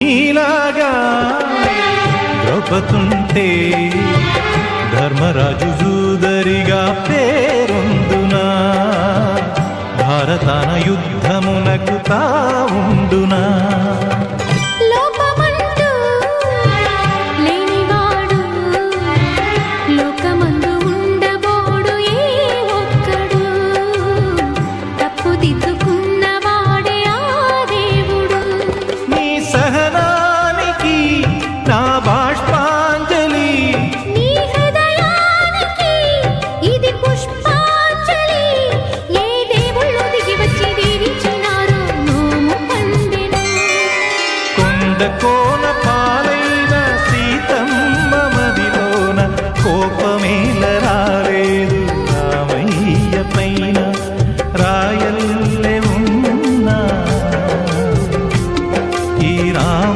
నీలాగా ద్రౌపతుంటే ధర్మరాజు జూదరిగా పేరొందునా? భారతాన యుద్ధమునకు తా ఉండు